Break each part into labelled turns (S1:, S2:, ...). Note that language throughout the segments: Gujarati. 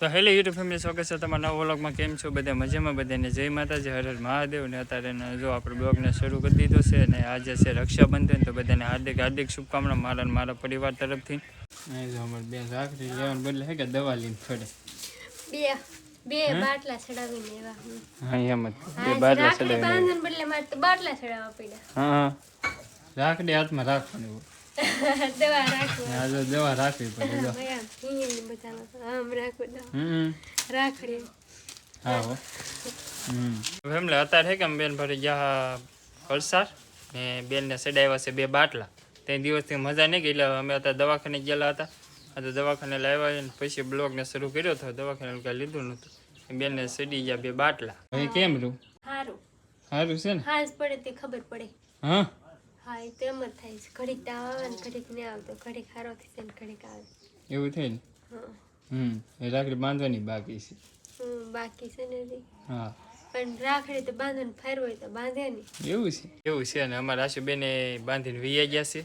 S1: તો હેલો યુટ્યુબ ફેમિલી સ્વાગત છે તમારા નવા વ્લોગમાં. કેમ છો બધા? મજામાં બધાને? જય માતાજી હર હર મહાદેવ. ને અત્યારે ને જો આપણે બ્લોગને શરૂ કરી દીધો છે અને આજે છે રક્ષાબંધન તો બધાને હાર્દિક હાર્દિક શુભકામના મારા મારા પરિવાર તરફથી. અહીં જો રાખડી લેવાનું બદલે હે કે દવા લઈને ફરે?
S2: બે બે બાટલા ચડાવીને એવા
S1: હા. એમ જ. બે
S2: હા,
S1: બાટલા
S2: રાખડી બદલે મારે બાટલા ચડાવવા પડ્યા.
S1: હા હા. રાખડી હાથમાં રાખવાની.
S2: દવા
S1: જો દવા રાખવી પડે જો.
S2: આમ હિંગણી બધામાં આમ રાખું
S1: હમ.
S2: રાખડી.
S1: હા હો. હમ. અત્યારે કેમ કે બેન ભરી ગયા વલસાડ ને બેનને સડાવ્યા છે બે બાટલા. તે દિવસથી મજા નહીં ગઈ એટલે અમે અત્યારે દવાખાને ગયેલા હતા. આ તો દવાખાને લાવ્યા ને પછી બ્લોગને શરૂ કર્યો હતો દવાખાને કાંઈ લીધું નહોતું. બેનને સડી ગયા બે બાટલા. હવે કેમ રૂ?
S2: સારું
S1: સારું છે ને?
S2: હાજ પડે તે ખબર પડે.
S1: હા?
S2: હા એ તો એમ જ થાય છે. ઘડીક તાવ આવે ને ઘડીક નહીં આવતો. ઘડીક હારો થઈ જાય ને ઘડીક આવે.
S1: એવું થાય ને? હમ એ રાખડી બાંધવાની બાકી છે.
S2: હમ, બાકી છે ને હજી.
S1: હા.
S2: પણ રાખડી તો બાંધવાનું ફેરવું હોય તો બાંધે નહીં
S1: એવું છે? એવું છે અને અમારા આશુબેને બાંધીને વીયા ગયા છે.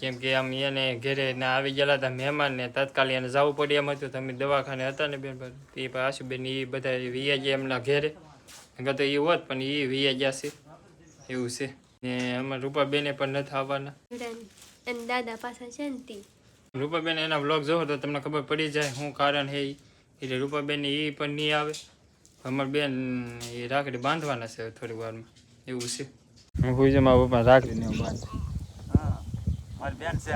S1: કેમ કે આમ એને ઘરે ના આવી ગયેલા હતા મહેમાન ને તાત્કાલિક એને જવું પડે એમ હતું. તમે દવાખાને હતા ને બેન એ પણ આશુબેન એ બધા વીયા ગયા એમના ઘરે. નકર તો એ હોત પણ એ વીયા ગયા છે. એવું છે. ને અમારા રૂપાબેને પણ નથી આવવાના.
S2: દાદા પાસે છે ને તી.
S1: રૂપાબેન એના બ્લોગ જોવો તો તમને ખબર પડી જાય શું કારણ છે એટલે એટલે રૂપાબેન એ પણ નહીં આવે. અમારા બેન એ રાખડી બાંધવાના છે થોડી વારમાં. એવું છે. હું કોઈ છે મારા પપ્પા રાખડી ને બાંધ.
S3: હા મારી બેન છે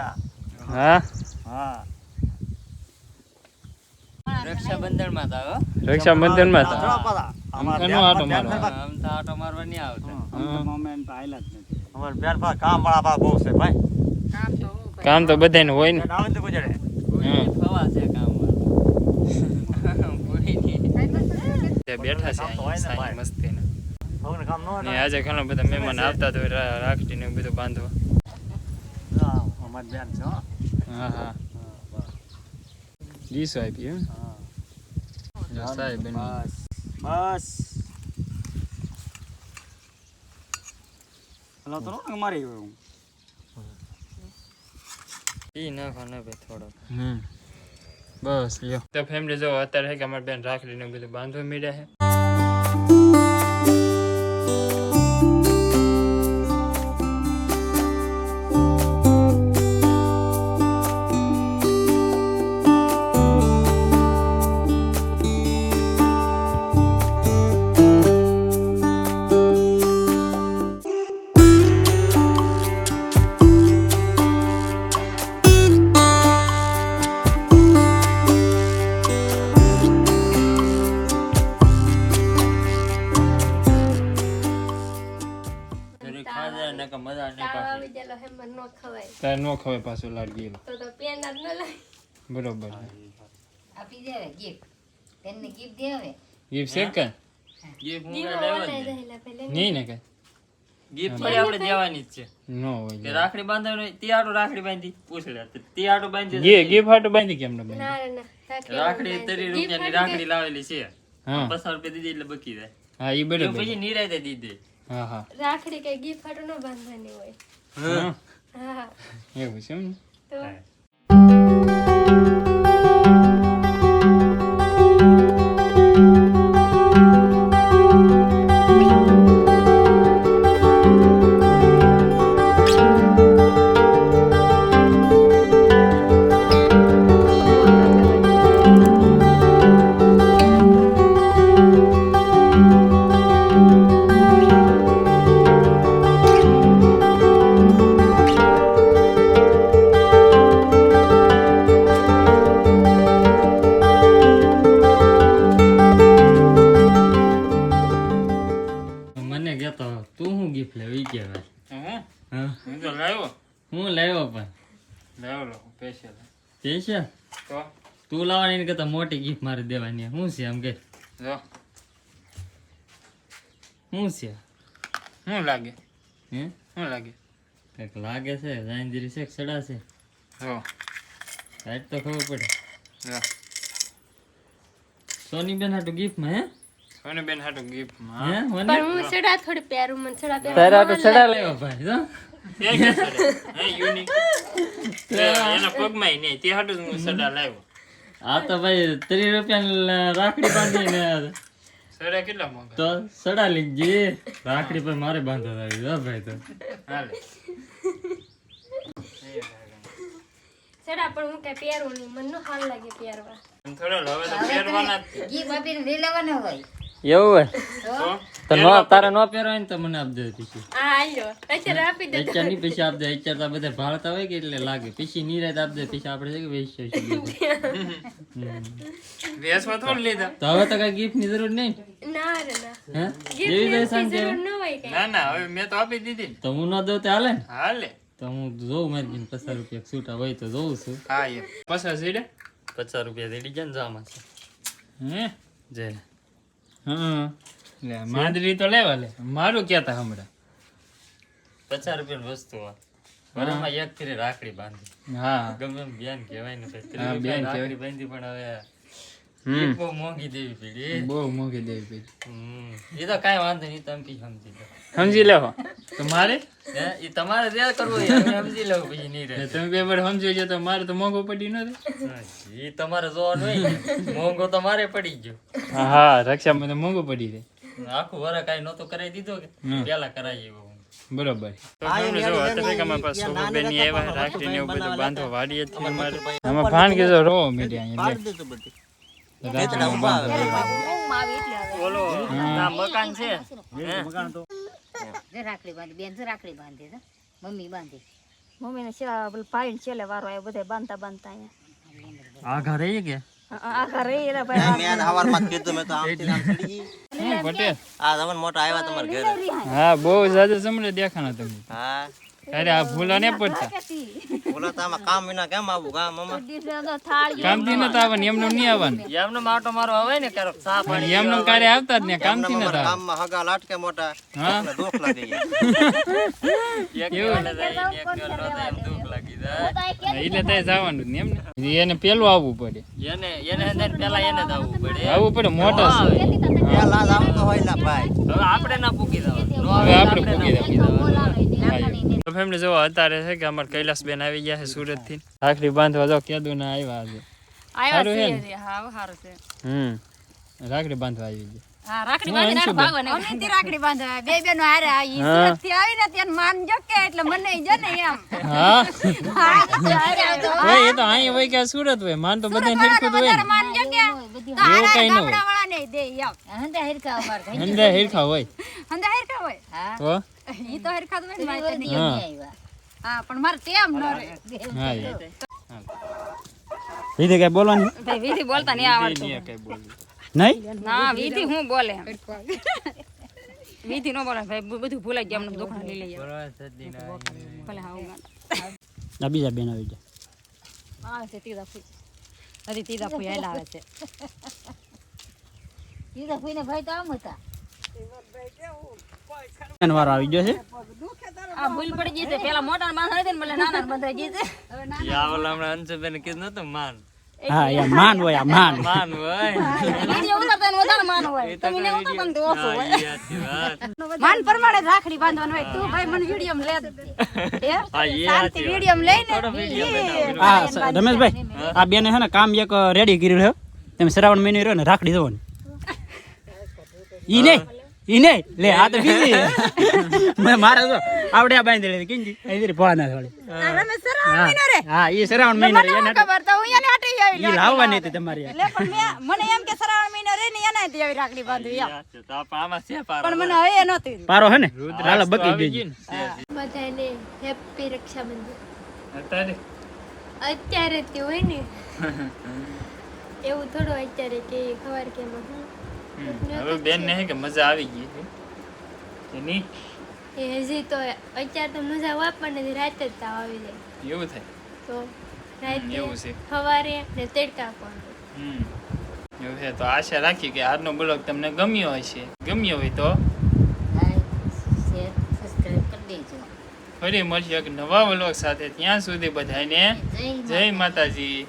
S1: હા?
S3: હા.
S4: રક્ષાબંધનમાં
S1: માં
S3: આ
S1: તો કામ તો બધાને હોય ને.
S3: આવે તો ગુજરે.
S1: હમ.
S4: ફવા છે કામ
S1: બેઠા છે
S3: કામ તો હોય ને.
S1: આજે ઘણા બધા મહેમાન આવતા તો રાખડી ને બધું બાંધવા.
S3: હા, બેન હા.
S1: હા હા,
S3: બસ.
S1: ડીસો આપી એમ
S3: હા.
S1: સાહેબ
S3: બસ. બસ. હલો તો ને મારી એવું.
S4: ઈ નાખો ને ભાઈ થોડો.
S1: હમ. બસ લ્યો. તો ફેમિલી જો અત્યારે હે કે અમાર બેન રાખડી ને એવું બધું બાંધવા મળ્યા છે તારે નો ખવાય પાછું લાડકી
S2: તો તો પેન જ ન લઈ
S1: બરોબર
S5: આપી દેવે ગિફ્ટ તેમને ગિફ્ટ દેવે
S1: ગીફ છે કે?
S4: ગિફ્ટ હું લેવા નહીં.
S1: ને કે
S4: ગિફ્ટ થોડી આપણે દેવાની જ છે.
S1: નો હોય
S4: કે રાખડી બાંધવાની તે આટો રાખડી બાંધી. પૂછ લે તો આટો બાંધી
S1: ગે ગીફ હાટું બાંધી કેમ ન બાંધી?
S2: ના ના
S4: રાખડી તરી રૂપિયાની રાખડી લાવેલી છે.
S1: હા.
S4: પચાસ રૂપિયા દીધી એટલે બકી જાય.
S1: હા એ
S4: એ
S1: બરોબર
S4: પછી નિરાયતે દીધી.
S1: હા હા.
S2: રાખડી કઈ ગિફ્ટ હાટું ન બાંધવાની હોય.
S1: હા. એવું છે એમ
S2: તો
S4: ગિફ્ટ લેવી ઈ કે ભાઈ
S1: હા?
S4: હા.
S1: હું તો લાવ્યો.
S4: હું લાવ્યો પણ.
S1: લાવ્યો લો સ્પેશિયલ
S4: સ્પેશિયલ
S1: તો?
S4: તું લાવવાની એની કરતા મોટી ગિફ્ટ મારે દેવાની. શું છે આમ કે?
S1: જો.
S4: શું છે?
S1: શું લાગે?
S4: હે?
S1: શું લાગે?
S4: કંઈક લાગે છે? જાંજરી છે સડા છે?
S1: જો.
S4: રાઈટ તો ખબર પડે. સોની બેન હાટું ગિફ્ટમાં હે?
S1: સોની બેન હાટું ગિફ્ટ
S4: હે મને?
S2: હું સડા થોડી પહેરું મને સડા પહેરું.
S4: તારા હાટુ સડા લાવ્યો ભાઈ જો
S1: એ કે સડે? હે યુનિક એના પગમાં નહીં. તે હાટું હું સડા લાવ્યો.
S4: આ તો ભાઈ ત્રીસ રૂપિયા રાખડી બાંધી
S1: સડા કેટલા મોંઘા?
S4: તો સડા લીધી. રાખડી પર મારે બાંધવા આવી હો ભાઈ તો.
S1: હાલે.
S2: સડા પણ હું કે પહેરું નહીં. મને હાલ લાગે પહેરવા.
S1: થોડો હવે તો પહેરવાના
S5: ગી બાપીને લઈ લેવાના હોય.
S4: એવું હોય?
S5: તો
S4: તો નો તારે નો પહેરવાય ને તો મને આપજો પછી
S2: આ આલ્યો અત્યારે આપી દે
S4: અત્યારની પછી આપજો અત્યાર તો બધા ભાળતા હોય કે એટલે લાગે. પીછી નિરાત આપજો પછી આપણે છે કે છીએ.
S1: લીધા.
S4: તો હવે તો કઈ ગિફ્ટની જરૂર નહીં?
S2: ના ના.
S4: હે?
S2: ગિફ્ટ
S4: જેવી જાય
S2: ની
S4: શાંતિ
S2: જરૂર ન હોય કઈ.
S1: ના ના હવે મેં તો આપી દીધી
S4: તો હું ન દઉં તો હાલે ને?
S1: હાલે.
S4: તો હું જોઉં મારી બેન પચાસ રૂપિયા છૂટા હોય તો જોઉં છું.
S1: હા એ. પચાસ
S4: રૂપિયા દેડી જાય ને જામાં છે.
S1: હે?
S4: જે.
S1: હા. લે માંદરી તો લેવા લે. મારું કહેતા હમણાં.
S4: પચાસ રૂપિયાની વસ્તુ વરમાં એક ફેરે રાખડી બાંધી.
S1: હા.
S4: ગમે એમ બેન કહેવાય ને
S1: બેન
S4: રાખડી બાંધી પણ હવે બહુ મોંઘી દેવી પડી
S1: બહુ મોંઘી દેવી પડી
S4: એ તો કાંઈ વાંધો નહીં તમે પી સમજી લો.
S1: સમજી લેવો
S4: તમારે એ તમારે જે કરવું સમજી લઉં પછી નહીં રહે.
S1: તમે બે વાર સમજી જો તો મારે તો મોંઘો પડી નથી
S4: એ તમારે જોવાનું હોય મોંઘો તો મારે પડી ગયો.
S1: હા રક્ષા મને મોંઘો પડી રહે.
S4: આખું વર કાંઈ નહોતું કરાવી દીધો કે? પેલા કરાવી એવો.
S1: બરોબર. કે આમાં રો મીડિયા અહીંયા લે. રાખડીને બાંધવા.
S4: ના મકાન છે
S5: જે રાખડી બાંધી બેન તો રાખડી બાંધી છે મમ્મી બાંધી
S6: મમ્મીને સેવા પેલું ભાઈ છેલ્લે વારો આવ્યો બધા બાંધતા બાંધતા અહીંયા
S4: આઘા રહી કે
S6: આ- રહી એલા ભાઈ
S1: હમ, પટેલ
S6: લીલા રિહાય.
S1: હા બહુ જાજુ સમજે દેખાણા તમે
S3: હા
S1: અરે આ ભૂલા ને પડતા
S3: બોલો કામ વિના કેમ આવું
S6: તો
S1: નતા આવવાનું એમનું નહીં આવવાનું.
S4: એમનો માટો મારો આવે ને ક્યારેક ચા પાણી
S1: એમનું કાર્ય આવતા જ ને કામથી નતા
S3: કામમાં હગા લાટકે મોટા.
S1: હા?
S3: દુખ દુઃખ લાગી જાય
S4: એક દિવસ જાય ને એક દિવસ ન થાય એમ લાગી જાય.
S1: એટલે તે જવાનું ને એમને. એને પેલું આવવું પડે.
S4: એને એને અંદર પેલા એને જ આવવું પડે.
S1: આવવું પડે મોટા છે
S3: પેલા જ આવતો હોય ને ભાઈ.
S4: હવે આપણે ના પૂકી જવાનું. નો
S1: હવે આપણે પૂકી દેવાનું. ફેમિલી જો અત્યારે છે કે અમારે કૈલાસબેન આવી ગયા છે સુરતથી રાખડી બાંધવા જો કેદું ના આવ્યા આજે? આવ્યા છે
S6: હા સારું છે.
S1: હમ. રાખડી બાંધવા આવી ગયા.
S6: હા રાખડી
S1: હું
S6: ભાગવા નીકળ્યા. અમને રાખડી બાંધવા બે બેનો હારે આ ઈ
S1: હા.
S6: સુરતથી આવીને ત્યાં માન કે એટલે મને જો ને એમ.
S1: હા?
S6: હા,
S1: હોય એ તો અહીંયા હોય કે સુરત હોય. માન તો બધા જ હોય
S6: કે
S1: કઈ ન હોય.
S6: ગામડાવાળાને દે એમ.
S5: હંદા હિરકા અમાર ઘર
S1: અંદર હિરખા હોય.
S6: હંદા હેરખા હોય?
S5: હા.
S1: તો
S6: ઈ તો હેરખા જ હોય ને તો.
S1: હા.
S5: આવ્યા.
S6: હા પણ મારે તેમ ન રે
S1: હા એ.
S7: વિધિ કઈ બોલવાની?
S6: ભાઈ વિધિ બોલતા નહીં આવડતું.
S1: નહીં કઈ બોલું
S7: નહીં?
S6: ના વિધિ હું બોલે. વિધિ નો બોલે ભાઈ બધું ભૂલાઈ ગયા અમને દુકાન લઈ લઈએ. ભલે હા
S7: બીજા બેન આવી ગયા.
S6: હા છે તીધા ફૂઈ. હજી તીધા ફૂઈ હાલ આવે છે.
S5: ઈ તો કોઈને ભાઈ તો આમ હતા.
S7: વારો આવી ગયો છે.
S6: આ ભૂલ પડી ગઈ છે. પેલા મોટા માણસ હતી ને મને નાના બંધાઈ ગઈ છે.
S4: યા હમણાં અંશુબેન કીધું નતું માન.
S7: હા યા માન હોય આ માન.
S4: માન હોય.
S6: વીડિયો ઉતારતા એને વધારે માન હોય. તમે ને ઉતારતા ને તો હોય.
S4: ઈ સાચી વાત.
S6: માન પ્રમાણે રાખડી બાંધવાનું હોય. તું ભાઈ મને વીડિયો લે હે શાંતિ લઈને
S7: હા રમેશભાઈ આ બેને છે ને કામ એક રેડી કર્યું છે તમે શ્રાવણ મહિનો રહ્યો ને રાખડી દો ઈ નહીં ઈ નહીં લે આ તો બીજી. મેં મારે તો આવડે આ બાંધી લીધી. કિંજી. અહીં ભણા થોડી
S6: આ રમેશ સરાવ મહિનો રે.
S7: હા ઈ શ્રાવણ મહિનો
S6: હું
S7: એને
S6: ખબર તો હું એને હાટી આવી
S7: ઈ લાવવાની હતી તમારી
S6: એટલે પણ મેં મને એમ કે શ્રાવણ મહિનો રે ને એના હાથી આવી રાખડી બાંધવી
S4: સાચું. તો આમાં છે પારો.
S6: પણ મને હવે નહોતું.
S7: પારો હે ને? હાલો બકી ગઈ.
S2: બધાને હેપી રક્ષાબંધન.
S1: અત્યારે?
S2: અત્યારે તે હોય ને. એવું થોડું અત્યારે કે ખબર કે હું.
S1: હવે બેન ને કે મજા આવી ગઈ કે નહીં
S2: એ હજી તો અત્યારે તો મજા વાપરને રાતે જ તાવ આવી જાય.
S1: એવું થાય?
S2: તો
S1: રાતે એવું છે.
S2: સવારે ને તડકા પણ
S1: હમ એવું છે. તો આશા રાખી કે આજનો બ્લોગ તમને ગમ્યો હશે. ગમ્યો હોય તો? ફરી મળશે એક નવા બ્લોગ સાથે. ત્યાં સુધી બધાને જય માતાજી.